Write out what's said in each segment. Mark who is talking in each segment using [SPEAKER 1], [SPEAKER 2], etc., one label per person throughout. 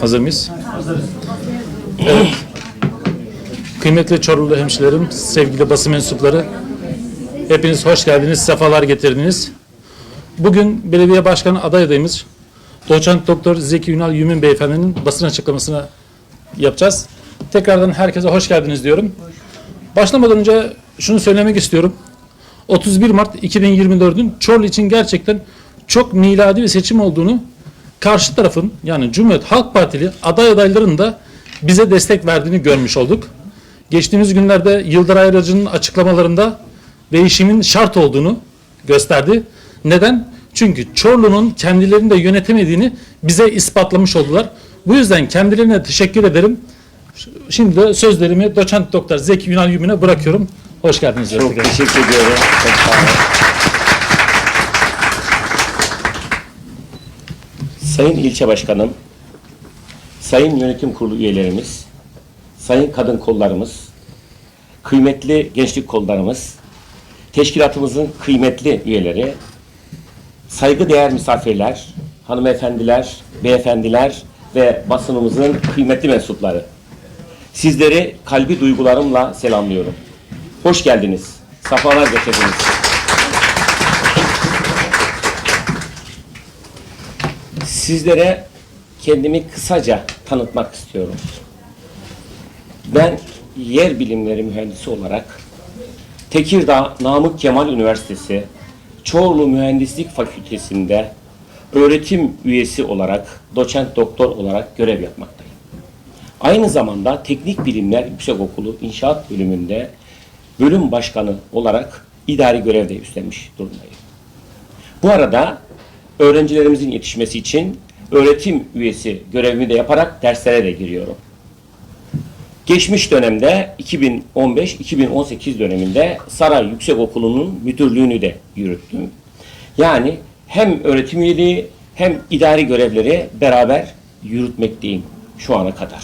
[SPEAKER 1] Hazır mıyız? Evet. Kıymetli Çorumlu hemşirerim, sevgili basın mensupları, hepiniz hoş geldiniz, sefalar getirdiniz. Bugün belediye başkanı aday adayımız Doçent Doktor Zeki Ünal Yümin Beyefendinin basın açıklamasını yapacağız. Tekrardan herkese hoş geldiniz diyorum. Başlamadan önce şunu söylemek istiyorum. 31 Mart 2024'ün Çorlu için gerçekten çok miladi bir seçim olduğunu karşı tarafın yani Cumhuriyet Halk Partili aday adaylarının da bize destek verdiğini görmüş olduk. Geçtiğimiz günlerde Yıldıray Aracı'nın açıklamalarında değişimin şart olduğunu gösterdi. Neden? Çünkü Çorlu'nun kendilerini de yönetemediğini bize ispatlamış oldular. Bu yüzden kendilerine teşekkür ederim. Şimdi de sözlerimi doçent doktor Zeki Ünal Yümin'e bırakıyorum. Hoş geldiniz.
[SPEAKER 2] Çok teşekkür ediyorum. Çok sağ olun. Sayın ilçe başkanım, sayın yönetim kurulu üyelerimiz, sayın kadın kollarımız, kıymetli gençlik kollarımız, teşkilatımızın kıymetli üyeleri, saygıdeğer misafirler, hanımefendiler, beyefendiler ve basınımızın kıymetli mensupları. Sizleri kalbi duygularımla selamlıyorum. Hoş geldiniz. Safalar getirdiniz. Sizlere kendimi kısaca tanıtmak istiyorum. Ben yer bilimleri mühendisi olarak Tekirdağ Namık Kemal Üniversitesi Çorlu Mühendislik Fakültesi'nde öğretim üyesi olarak, doçent doktor olarak görev yapmaktayım. Aynı zamanda Teknik Bilimler Yüksekokulu İnşaat Bölümünde bölüm başkanı olarak idari görevde üstlenmiş durumdayım. Bu arada öğrencilerimizin yetişmesi için öğretim üyesi görevimi de yaparak derslere de giriyorum. Geçmiş dönemde 2015-2018 döneminde Saray Yüksekokulu'nun müdürlüğünü de yürüttüm. Yani hem öğretim üyeliği hem idari görevleri beraber yürütmekteyim şu ana kadar.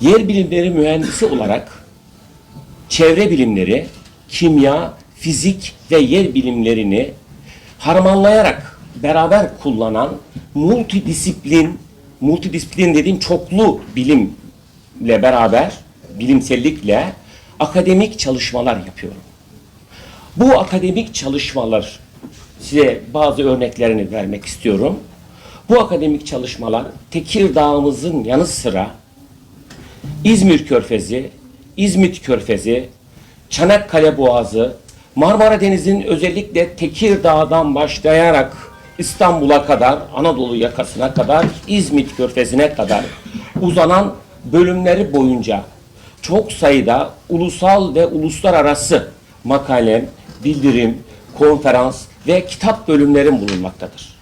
[SPEAKER 2] Yer bilimleri mühendisi olarak çevre bilimleri, kimya, fizik ve yer bilimlerini harmanlayarak beraber kullanan multidisiplin, multidisiplin dediğim çoklu bilimle beraber, bilimsellikle akademik çalışmalar yapıyorum. Bu akademik çalışmalar size bazı örneklerini vermek istiyorum. Bu akademik çalışmalar Tekirdağ'ımızın yanı sıra İzmir Körfezi, İzmit Körfezi, Çanakkale Boğazı, Marmara Denizi'nin özellikle Tekirdağ'dan başlayarak İstanbul'a kadar, Anadolu yakasına kadar, İzmit Körfezi'ne kadar uzanan bölümleri boyunca çok sayıda ulusal ve uluslararası makalem, bildirim, konferans ve kitap bölümlerim bulunmaktadır.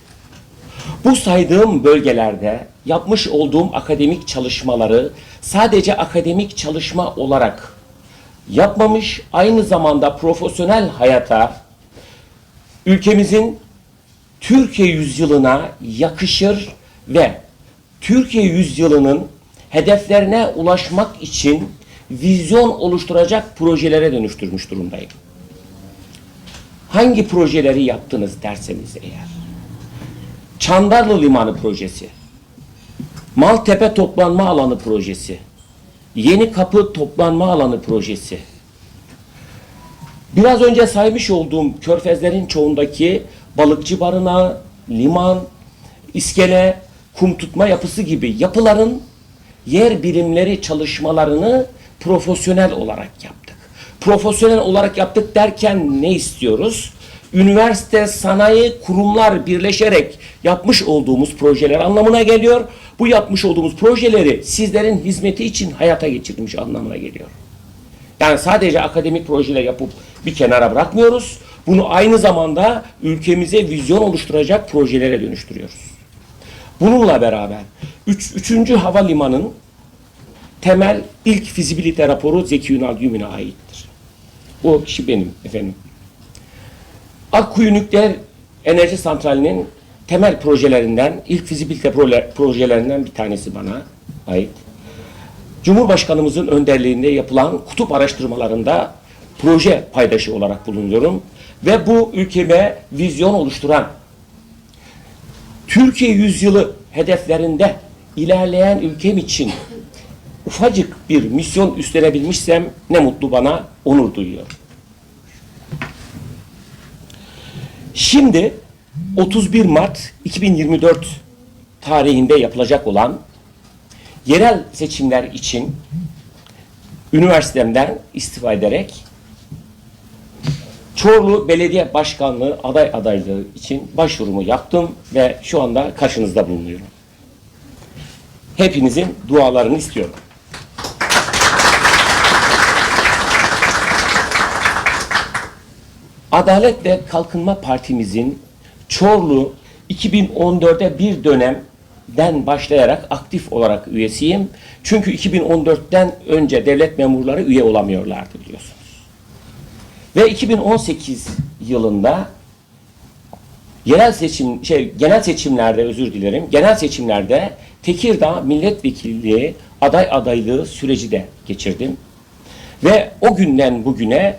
[SPEAKER 2] Bu saydığım bölgelerde yapmış olduğum akademik çalışmaları sadece akademik çalışma olarak yapmamış, aynı zamanda profesyonel hayata ülkemizin Türkiye yüzyılına yakışır ve Türkiye yüzyılının hedeflerine ulaşmak için vizyon oluşturacak projelere dönüştürmüş durumdayım. Hangi projeleri yaptınız derseniz eğer. Çandarlı Limanı projesi, Maltepe Toplanma Alanı projesi, Yeni Kapı Toplanma Alanı projesi, biraz önce saymış olduğum körfezlerin çoğundaki balıkçı barınağı, liman, iskele, kum tutma yapısı gibi yapıların yer bilimleri çalışmalarını profesyonel olarak yaptık. Profesyonel olarak yaptık derken ne istiyoruz? Üniversite, sanayi, kurumlar birleşerek yapmış olduğumuz projeler anlamına geliyor. Bu yapmış olduğumuz projeleri sizlerin hizmeti için hayata geçirmiş anlamına geliyor. Yani sadece akademik projeler yapıp bir kenara bırakmıyoruz. Bunu aynı zamanda ülkemize vizyon oluşturacak projelere dönüştürüyoruz. Bununla beraber üç, üçüncü havalimanın temel ilk fizibilite raporu Zeki Ünal Yümin'e aittir. O kişi benim efendim. Akkuyu Nükleer Enerji Santrali'nin temel projelerinden, ilk fizibilite proje- projelerinden bir tanesi bana ait. Cumhurbaşkanımızın önderliğinde yapılan kutup araştırmalarında proje paydaşı olarak bulunuyorum. Ve bu ülkeme vizyon oluşturan Türkiye yüzyılı hedeflerinde ilerleyen ülkem için ufacık bir misyon üstlenebilmişsem ne mutlu bana, onur duyuyorum. Şimdi 31 Mart 2024 tarihinde yapılacak olan yerel seçimler için üniversitemden istifa ederek Çorlu Belediye Başkanlığı aday adaylığı için başvurumu yaptım ve şu anda karşınızda bulunuyorum. Hepinizin dualarını istiyorum. Adalet ve Kalkınma Partimizin Çorlu 2014'e bir dönemden başlayarak aktif olarak üyesiyim. Çünkü 2014'ten önce devlet memurları üye olamıyorlardı biliyorsunuz. Ve 2018 yılında yerel seçim şey genel seçimlerde özür dilerim. Genel seçimlerde Tekirdağ milletvekilliği aday adaylığı süreci de geçirdim. Ve o günden bugüne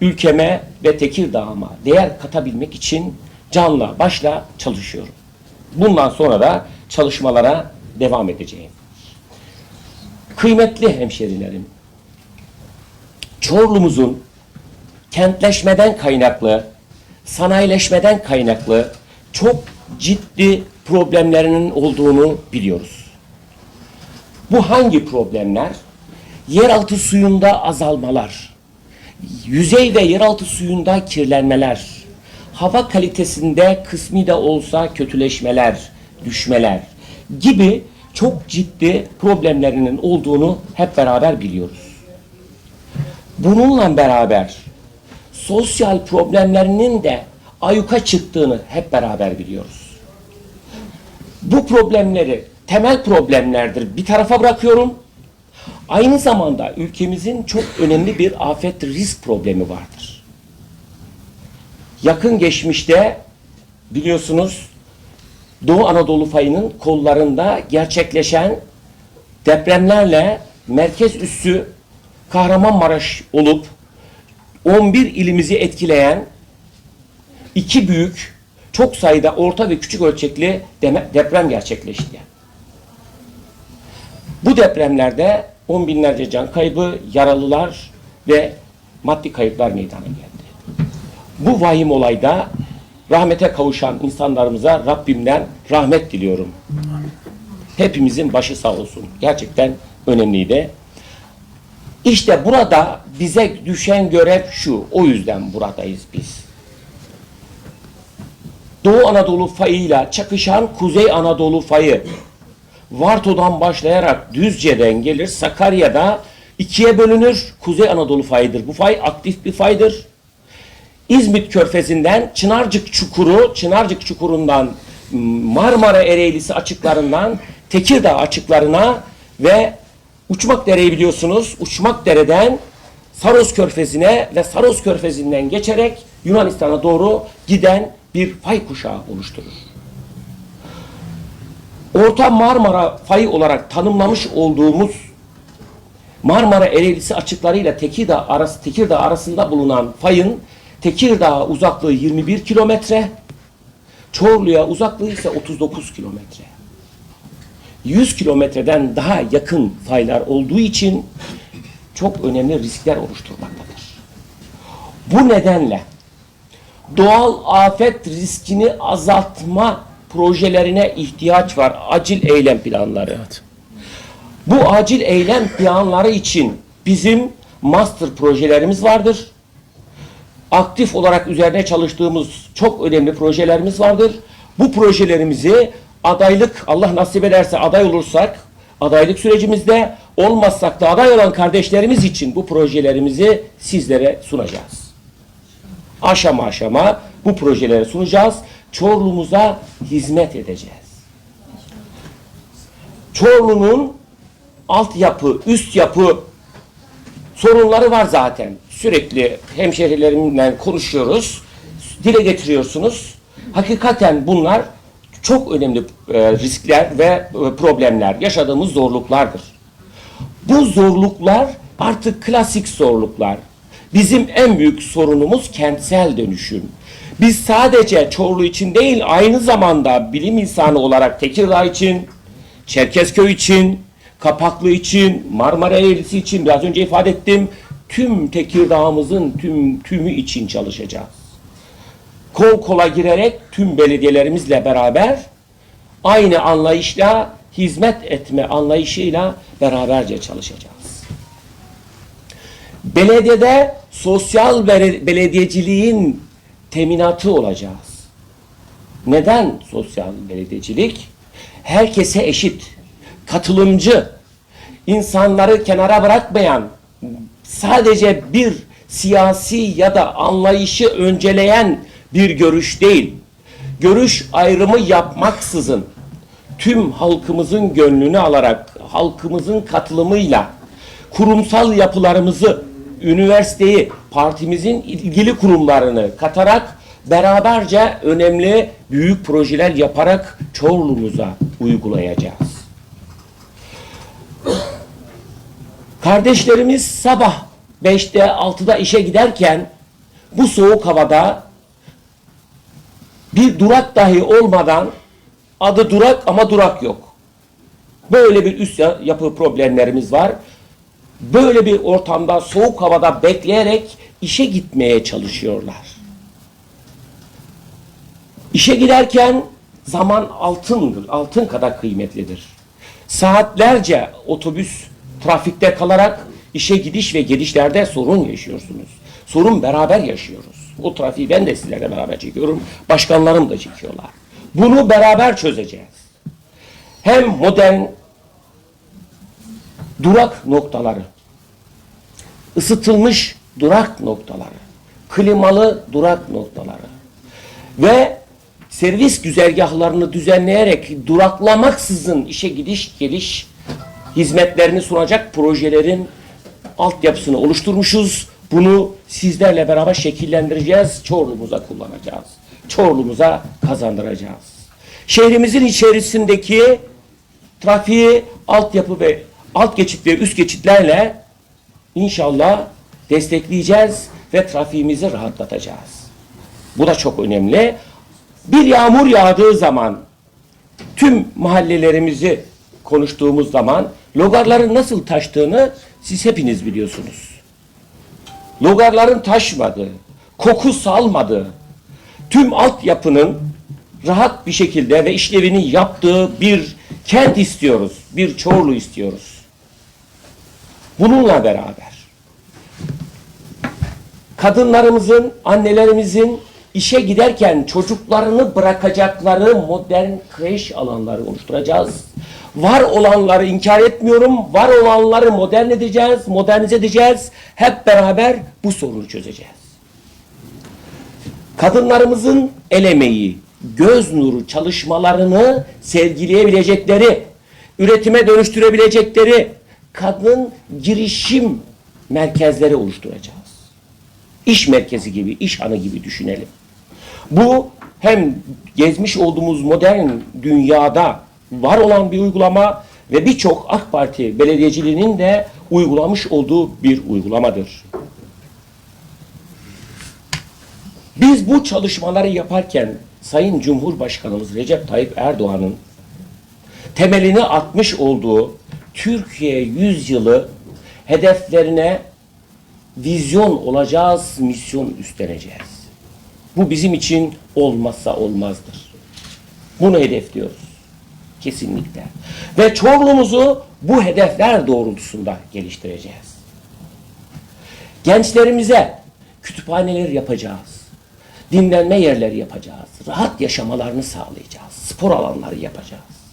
[SPEAKER 2] ülkeme ve Tekirdağ'ıma değer katabilmek için canla başla çalışıyorum. Bundan sonra da çalışmalara devam edeceğim. Kıymetli hemşerilerim, Çorlu'muzun kentleşmeden kaynaklı, sanayileşmeden kaynaklı çok ciddi problemlerinin olduğunu biliyoruz. Bu hangi problemler? Yeraltı suyunda azalmalar, yüzey ve yeraltı suyunda kirlenmeler, hava kalitesinde kısmi de olsa kötüleşmeler, düşmeler gibi çok ciddi problemlerinin olduğunu hep beraber biliyoruz. Bununla beraber sosyal problemlerinin de ayuka çıktığını hep beraber biliyoruz. Bu problemleri temel problemlerdir bir tarafa bırakıyorum. Aynı zamanda ülkemizin çok önemli bir afet risk problemi vardır. Yakın geçmişte biliyorsunuz Doğu Anadolu fayının kollarında gerçekleşen depremlerle merkez üssü Kahramanmaraş olup 11 ilimizi etkileyen iki büyük çok sayıda orta ve küçük ölçekli deprem gerçekleşti. Bu depremlerde on binlerce can kaybı, yaralılar ve maddi kayıplar meydana geldi. Bu vahim olayda rahmete kavuşan insanlarımıza Rabbimden rahmet diliyorum. Hepimizin başı sağ olsun. Gerçekten önemliydi. İşte burada bize düşen görev şu. O yüzden buradayız biz. Doğu Anadolu fayıyla çakışan Kuzey Anadolu fayı Varto'dan başlayarak Düzce'den gelir. Sakarya'da ikiye bölünür. Kuzey Anadolu fayıdır. Bu fay aktif bir faydır. İzmit Körfezi'nden Çınarcık Çukuru, Çınarcık Çukuru'ndan Marmara Ereğlisi açıklarından Tekirdağ açıklarına ve Uçmak Dere'yi biliyorsunuz. Uçmak Dere'den Saros Körfezi'ne ve Saros Körfezi'nden geçerek Yunanistan'a doğru giden bir fay kuşağı oluşturur. Orta Marmara fayı olarak tanımlamış olduğumuz Marmara Ereğlisi açıklarıyla Tekirdağ arası Tekirdağ arasında bulunan fayın Tekirdağ uzaklığı 21 kilometre, Çorlu'ya uzaklığı ise 39 kilometre. 100 kilometreden daha yakın faylar olduğu için çok önemli riskler oluşturmaktadır. Bu nedenle doğal afet riskini azaltma projelerine ihtiyaç var. Acil eylem planları. Bu acil eylem planları için bizim master projelerimiz vardır. Aktif olarak üzerine çalıştığımız çok önemli projelerimiz vardır. Bu projelerimizi adaylık Allah nasip ederse aday olursak adaylık sürecimizde olmazsak da aday olan kardeşlerimiz için bu projelerimizi sizlere sunacağız. Aşama aşama bu projeleri sunacağız. Çorlu'muza hizmet edeceğiz. Çorlu'nun altyapı, üst yapı sorunları var zaten. Sürekli hemşehrilerimle konuşuyoruz. Dile getiriyorsunuz. Hakikaten bunlar çok önemli e, riskler ve e, problemler. Yaşadığımız zorluklardır. Bu zorluklar artık klasik zorluklar. Bizim en büyük sorunumuz kentsel dönüşüm. Biz sadece Çorlu için değil aynı zamanda bilim insanı olarak Tekirdağ için, Çerkezköy için, Kapaklı için, Marmara Eğrisi için biraz önce ifade ettim. Tüm Tekirdağ'ımızın tüm tümü için çalışacağız. Kol kola girerek tüm belediyelerimizle beraber aynı anlayışla hizmet etme anlayışıyla beraberce çalışacağız. Belediyede sosyal belediyeciliğin teminatı olacağız. Neden sosyal belediyecilik? Herkese eşit, katılımcı, insanları kenara bırakmayan, sadece bir siyasi ya da anlayışı önceleyen bir görüş değil. Görüş ayrımı yapmaksızın tüm halkımızın gönlünü alarak, halkımızın katılımıyla kurumsal yapılarımızı, üniversiteyi, partimizin ilgili kurumlarını katarak beraberce önemli büyük projeler yaparak Çorlu'muza uygulayacağız. Kardeşlerimiz sabah 5'te 6'da işe giderken bu soğuk havada bir durak dahi olmadan adı durak ama durak yok. Böyle bir üst ya- yapı problemlerimiz var. Böyle bir ortamda soğuk havada bekleyerek işe gitmeye çalışıyorlar. İşe giderken zaman altındır, altın kadar kıymetlidir. Saatlerce otobüs trafikte kalarak işe gidiş ve gelişlerde sorun yaşıyorsunuz. Sorun beraber yaşıyoruz. O trafiği ben de sizlerle beraber çekiyorum. Başkanlarım da çekiyorlar. Bunu beraber çözeceğiz. Hem modern durak noktaları, ısıtılmış durak noktaları, klimalı durak noktaları ve servis güzergahlarını düzenleyerek duraklamaksızın işe gidiş geliş hizmetlerini sunacak projelerin altyapısını oluşturmuşuz. Bunu sizlerle beraber şekillendireceğiz. Çorlu'muza kullanacağız. Çorlu'muza kazandıracağız. Şehrimizin içerisindeki trafiği altyapı ve alt geçit ve üst geçitlerle inşallah destekleyeceğiz ve trafiğimizi rahatlatacağız. Bu da çok önemli. Bir yağmur yağdığı zaman tüm mahallelerimizi konuştuğumuz zaman logarların nasıl taştığını siz hepiniz biliyorsunuz. Logarların taşmadığı, koku salmadığı, tüm altyapının rahat bir şekilde ve işlevini yaptığı bir kent istiyoruz. Bir Çorlu istiyoruz. Bununla beraber kadınlarımızın, annelerimizin işe giderken çocuklarını bırakacakları modern kreş alanları oluşturacağız. Var olanları inkar etmiyorum. Var olanları modern edeceğiz, modernize edeceğiz. Hep beraber bu sorunu çözeceğiz. Kadınlarımızın el emeği, göz nuru çalışmalarını sergileyebilecekleri, üretime dönüştürebilecekleri kadın girişim merkezleri oluşturacağız. İş merkezi gibi, iş hanı gibi düşünelim. Bu hem gezmiş olduğumuz modern dünyada var olan bir uygulama ve birçok AK Parti belediyeciliğinin de uygulamış olduğu bir uygulamadır. Biz bu çalışmaları yaparken Sayın Cumhurbaşkanımız Recep Tayyip Erdoğan'ın temelini atmış olduğu Türkiye yüzyılı hedeflerine vizyon olacağız, misyon üstleneceğiz. Bu bizim için olmazsa olmazdır. Bunu hedefliyoruz. Kesinlikle. Ve Çorlu'muzu bu hedefler doğrultusunda geliştireceğiz. Gençlerimize kütüphaneler yapacağız. Dinlenme yerleri yapacağız. Rahat yaşamalarını sağlayacağız. Spor alanları yapacağız.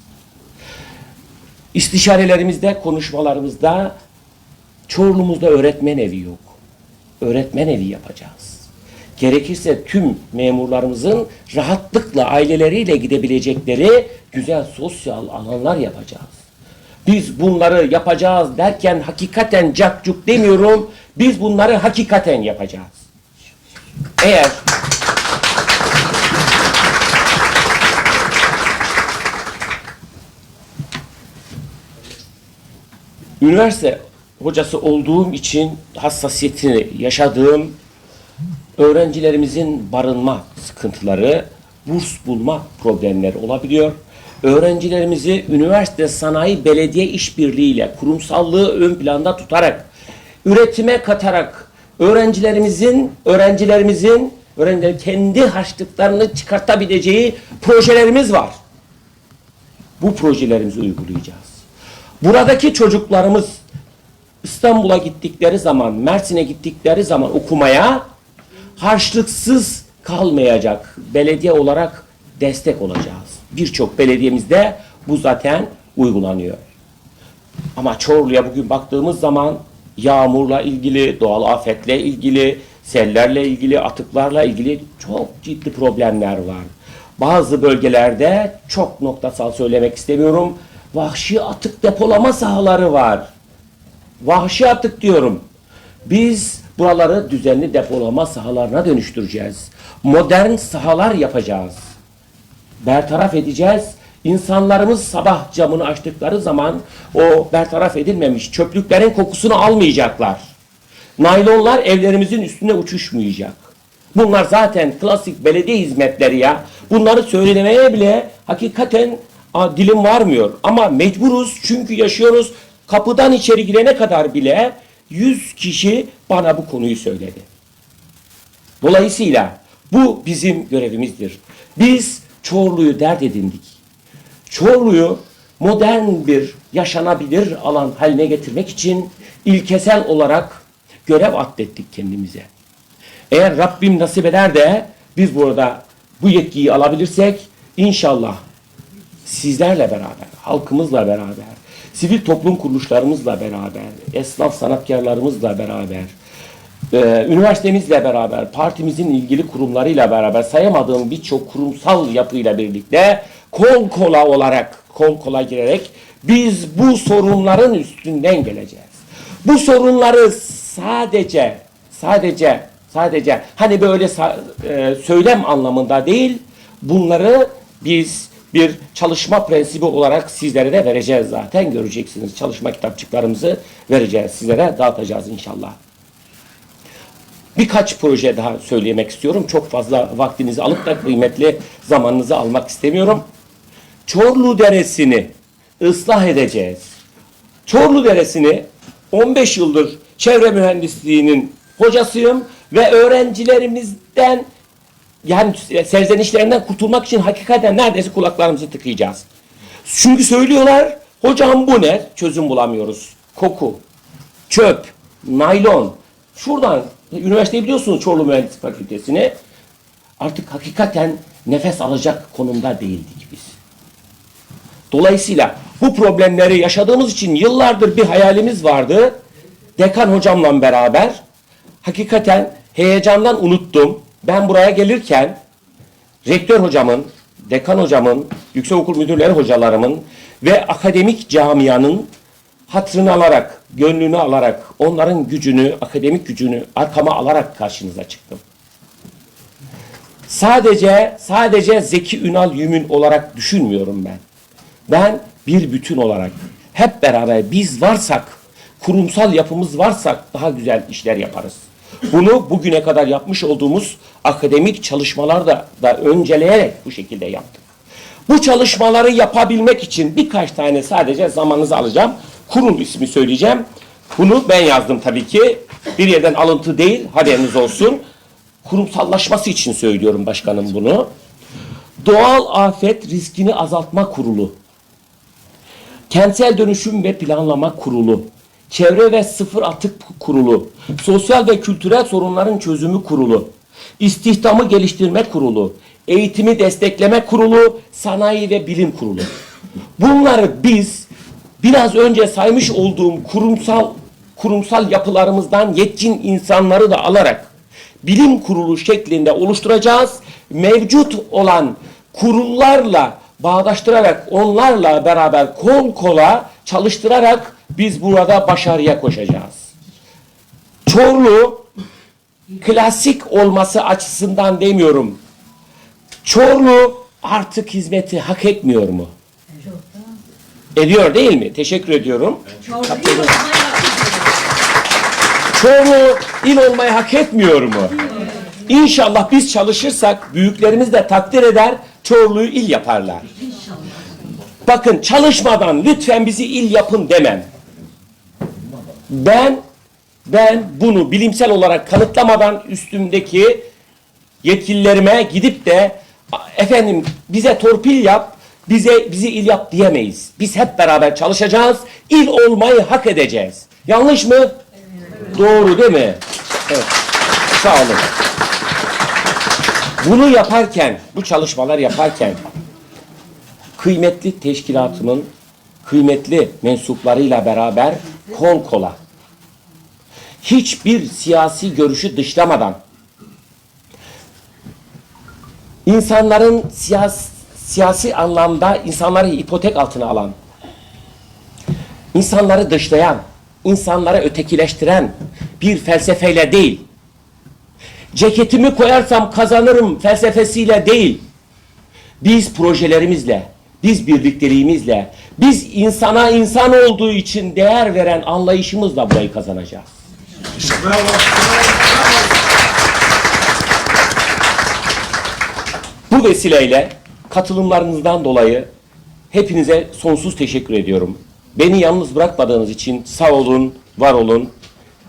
[SPEAKER 2] İstişarelerimizde, konuşmalarımızda Çorlu'muzda öğretmen evi yok. Öğretmen evi yapacağız. Gerekirse tüm memurlarımızın rahatlıkla aileleriyle gidebilecekleri güzel sosyal alanlar yapacağız. Biz bunları yapacağız derken hakikaten cakcuk demiyorum. Biz bunları hakikaten yapacağız. Eğer üniversite hocası olduğum için hassasiyetini yaşadığım öğrencilerimizin barınma sıkıntıları, burs bulma problemleri olabiliyor. Öğrencilerimizi üniversite, sanayi, belediye işbirliğiyle kurumsallığı ön planda tutarak, üretime katarak öğrencilerimizin öğrencilerimizin öğrencilerin kendi harçlıklarını çıkartabileceği projelerimiz var. Bu projelerimizi uygulayacağız. Buradaki çocuklarımız İstanbul'a gittikleri zaman, Mersin'e gittikleri zaman okumaya harçlıksız kalmayacak. Belediye olarak destek olacağız. Birçok belediyemizde bu zaten uygulanıyor. Ama Çorlu'ya bugün baktığımız zaman yağmurla ilgili, doğal afetle ilgili, sellerle ilgili, atıklarla ilgili çok ciddi problemler var. Bazı bölgelerde çok noktasal söylemek istemiyorum. Vahşi atık depolama sahaları var. Vahşi atık diyorum. Biz buraları düzenli depolama sahalarına dönüştüreceğiz. Modern sahalar yapacağız. Bertaraf edeceğiz. İnsanlarımız sabah camını açtıkları zaman o bertaraf edilmemiş çöplüklerin kokusunu almayacaklar. Naylonlar evlerimizin üstüne uçuşmayacak. Bunlar zaten klasik belediye hizmetleri ya. Bunları söylemeye bile hakikaten a, dilim varmıyor. Ama mecburuz çünkü yaşıyoruz. Kapıdan içeri girene kadar bile 100 kişi bana bu konuyu söyledi. Dolayısıyla bu bizim görevimizdir. Biz Çorlu'yu dert edindik. Çorlu'yu modern bir yaşanabilir alan haline getirmek için ilkesel olarak görev atlettik kendimize. Eğer Rabbim nasip eder de biz burada bu yetkiyi alabilirsek inşallah sizlerle beraber, halkımızla beraber, sivil toplum kuruluşlarımızla beraber, esnaf sanatkarlarımızla beraber, e, üniversitemizle beraber, partimizin ilgili kurumlarıyla beraber sayamadığım birçok kurumsal yapıyla birlikte kol kola olarak, kol kola girerek biz bu sorunların üstünden geleceğiz. Bu sorunları sadece, sadece, sadece hani böyle e, söylem anlamında değil, bunları biz bir çalışma prensibi olarak sizlere de vereceğiz zaten göreceksiniz. Çalışma kitapçıklarımızı vereceğiz sizlere dağıtacağız inşallah. Birkaç proje daha söylemek istiyorum. Çok fazla vaktinizi alıp da kıymetli zamanınızı almak istemiyorum. Çorlu Deresi'ni ıslah edeceğiz. Çorlu Deresi'ni 15 yıldır çevre mühendisliğinin hocasıyım ve öğrencilerimizden yani serzenişlerinden kurtulmak için hakikaten neredeyse kulaklarımızı tıkayacağız. Çünkü söylüyorlar hocam bu ne? Çözüm bulamıyoruz. Koku, çöp, naylon. Şuradan üniversiteyi biliyorsunuz Çorlu Mühendislik Fakültesini. Artık hakikaten nefes alacak konumda değildik biz. Dolayısıyla bu problemleri yaşadığımız için yıllardır bir hayalimiz vardı. Dekan hocamla beraber hakikaten heyecandan unuttum. Ben buraya gelirken rektör hocamın, dekan hocamın, yüksekokul müdürleri hocalarımın ve akademik camianın hatrını alarak, gönlünü alarak, onların gücünü, akademik gücünü arkama alarak karşınıza çıktım. Sadece, sadece Zeki Ünal Yümün olarak düşünmüyorum ben. Ben bir bütün olarak hep beraber biz varsak, kurumsal yapımız varsak daha güzel işler yaparız. Bunu bugüne kadar yapmış olduğumuz akademik çalışmalarda da önceleyerek bu şekilde yaptık. Bu çalışmaları yapabilmek için birkaç tane sadece zamanınızı alacağım. Kurum ismi söyleyeceğim. Bunu ben yazdım tabii ki. Bir yerden alıntı değil, haberiniz olsun. Kurumsallaşması için söylüyorum başkanım bunu. Doğal Afet Riskini Azaltma Kurulu. Kentsel Dönüşüm ve Planlama Kurulu, Çevre ve Sıfır Atık Kurulu, Sosyal ve Kültürel Sorunların Çözümü Kurulu, İstihdamı Geliştirme Kurulu, Eğitimi Destekleme Kurulu, Sanayi ve Bilim Kurulu. Bunları biz biraz önce saymış olduğum kurumsal kurumsal yapılarımızdan yetkin insanları da alarak bilim kurulu şeklinde oluşturacağız. Mevcut olan kurullarla bağdaştırarak onlarla beraber kol kola çalıştırarak biz burada başarıya koşacağız. Çorlu klasik olması açısından demiyorum. Çorlu artık hizmeti hak etmiyor mu? Ediyor değil mi? Teşekkür ediyorum.
[SPEAKER 3] Yaptık.
[SPEAKER 2] Çorlu il olmayı hak etmiyor mu? İnşallah biz çalışırsak büyüklerimiz de takdir eder, Çorlu'yu il yaparlar. Bakın çalışmadan lütfen bizi il yapın demem. Ben ben bunu bilimsel olarak kanıtlamadan üstümdeki yetkililerime gidip de "A- efendim bize torpil yap, bize bizi il yap diyemeyiz. Biz hep beraber çalışacağız. il olmayı hak edeceğiz. Yanlış mı? Doğru değil mi? Evet. Sağ olun. Bunu yaparken, bu çalışmalar yaparken kıymetli teşkilatımın kıymetli mensuplarıyla beraber kol kola. Hiçbir siyasi görüşü dışlamadan. İnsanların siyas, siyasi anlamda insanları ipotek altına alan insanları dışlayan insanları ötekileştiren bir felsefeyle değil. Ceketimi koyarsam kazanırım felsefesiyle değil. Biz projelerimizle, biz birlikteliğimizle, biz insana insan olduğu için değer veren anlayışımızla burayı kazanacağız. Bu vesileyle katılımlarınızdan dolayı hepinize sonsuz teşekkür ediyorum. Beni yalnız bırakmadığınız için sağ olun, var olun.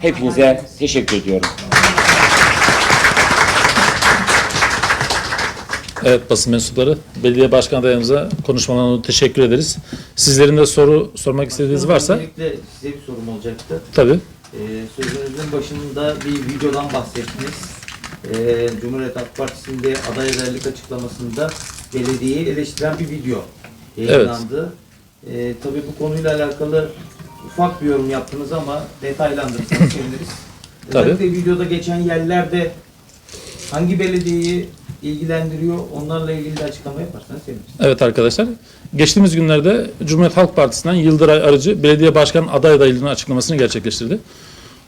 [SPEAKER 2] Hepinize teşekkür ediyorum.
[SPEAKER 1] Evet basın mensupları, belediye başkan adayımıza konuşmalarına teşekkür ederiz. Sizlerin de soru sormak istediğiniz varsa
[SPEAKER 3] Öncelikle size bir sorum olacaktı.
[SPEAKER 1] tabii.
[SPEAKER 3] Ee, sözünüzün başında bir videodan bahsettiniz. Ee, Cumhuriyet Halk Partisi'nde aday adaylık açıklamasında belediyeyi eleştiren bir video yayınlandı. Ee, tabii bu konuyla alakalı ufak bir yorum yaptınız ama detaylandırırsanız seviniriz.
[SPEAKER 1] Tabii.
[SPEAKER 3] Özellikle videoda geçen yerlerde hangi belediyeyi ilgilendiriyor onlarla ilgili de açıklama yaparsanız seviniriz.
[SPEAKER 1] Evet arkadaşlar. Geçtiğimiz günlerde Cumhuriyet Halk Partisi'nden Yıldıray Arıcı belediye başkan aday adaylığının açıklamasını gerçekleştirdi.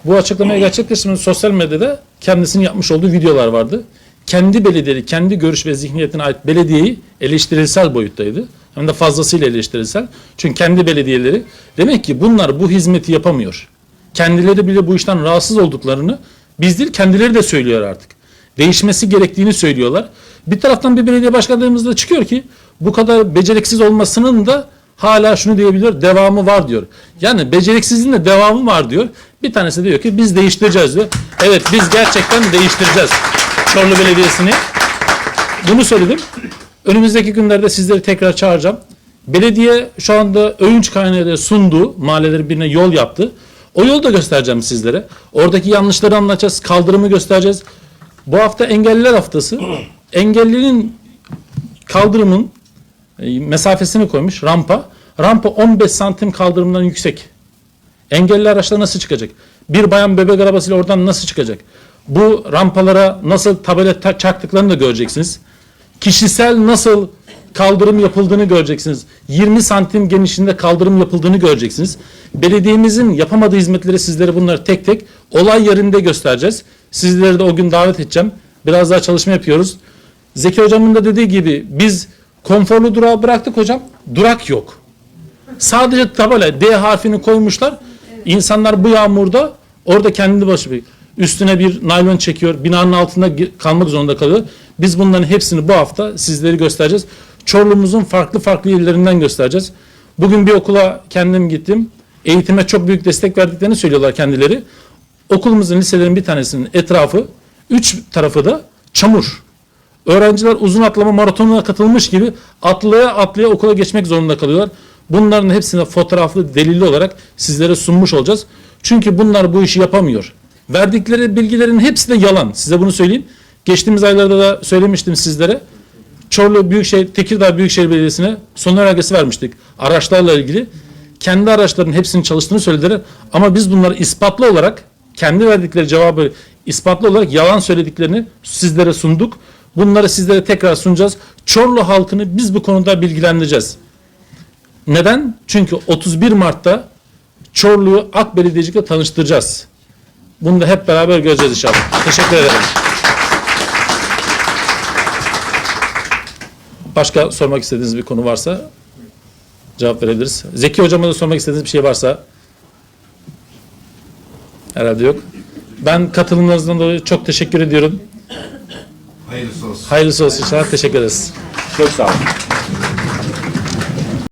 [SPEAKER 1] Bu açıklamayı gerçekleştirmenin sosyal medyada kendisinin yapmış olduğu videolar vardı. Kendi belediyeleri, kendi görüş ve zihniyetine ait belediyeyi eleştirisel boyuttaydı. Hem de fazlasıyla eleştirisel. Çünkü kendi belediyeleri demek ki bunlar bu hizmeti yapamıyor. Kendileri bile bu işten rahatsız olduklarını biz değil kendileri de söylüyor artık. Değişmesi gerektiğini söylüyorlar. Bir taraftan bir belediye başkanlarımız da çıkıyor ki bu kadar beceriksiz olmasının da hala şunu diyebiliyor devamı var diyor. Yani beceriksizliğin de devamı var diyor. Bir tanesi diyor ki biz değiştireceğiz diyor. Evet biz gerçekten değiştireceğiz Çorlu Belediyesi'ni. Bunu söyledim. Önümüzdeki günlerde sizleri tekrar çağıracağım. Belediye şu anda Öğünç Kaynağı'da sunduğu mahalleleri birine yol yaptı. O yolu da göstereceğim sizlere. Oradaki yanlışları anlatacağız, kaldırımı göstereceğiz. Bu hafta engelliler haftası. Engellinin kaldırımın e, mesafesini koymuş rampa. Rampa 15 santim kaldırımdan yüksek. Engelli araçlar nasıl çıkacak? Bir bayan bebek arabasıyla oradan nasıl çıkacak? Bu rampalara nasıl tabela ta- çaktıklarını da göreceksiniz. Kişisel nasıl kaldırım yapıldığını göreceksiniz. 20 santim genişliğinde kaldırım yapıldığını göreceksiniz. Belediyemizin yapamadığı hizmetleri sizlere bunları tek tek olay yerinde göstereceğiz. Sizleri de o gün davet edeceğim. Biraz daha çalışma yapıyoruz. Zeki hocamın da dediği gibi biz konforlu durağı bıraktık hocam. Durak yok. Sadece tabela D harfini koymuşlar. İnsanlar bu yağmurda orada kendi başı üstüne bir naylon çekiyor. Binanın altında kalmak zorunda kalıyor. Biz bunların hepsini bu hafta sizleri göstereceğiz. Çorlu'muzun farklı farklı illerinden göstereceğiz. Bugün bir okula kendim gittim. Eğitime çok büyük destek verdiklerini söylüyorlar kendileri. Okulumuzun liselerin bir tanesinin etrafı, üç tarafı da çamur. Öğrenciler uzun atlama maratonuna katılmış gibi atlaya atlaya okula geçmek zorunda kalıyorlar. Bunların hepsine fotoğraflı delilli olarak sizlere sunmuş olacağız. Çünkü bunlar bu işi yapamıyor. Verdikleri bilgilerin hepsi de yalan. Size bunu söyleyeyim. Geçtiğimiz aylarda da söylemiştim sizlere. Çorlu Büyükşehir, Tekirdağ Büyükşehir Belediyesi'ne son önergesi vermiştik araçlarla ilgili. Kendi araçların hepsinin çalıştığını söylediler ama biz bunları ispatlı olarak kendi verdikleri cevabı ispatlı olarak yalan söylediklerini sizlere sunduk. Bunları sizlere tekrar sunacağız. Çorlu halkını biz bu konuda bilgilendireceğiz. Neden? Çünkü 31 Mart'ta Çorlu'yu AK Belediyecilikle tanıştıracağız. Bunu da hep beraber göreceğiz inşallah. Teşekkür ederim. Başka sormak istediğiniz bir konu varsa cevap verebiliriz. Zeki hocama da sormak istediğiniz bir şey varsa herhalde yok. Ben katılımlarınızdan dolayı çok teşekkür ediyorum.
[SPEAKER 4] Hayırlısı olsun.
[SPEAKER 1] Hayırlısı olsun inşallah. Teşekkür ederiz.
[SPEAKER 2] Çok sağ olun.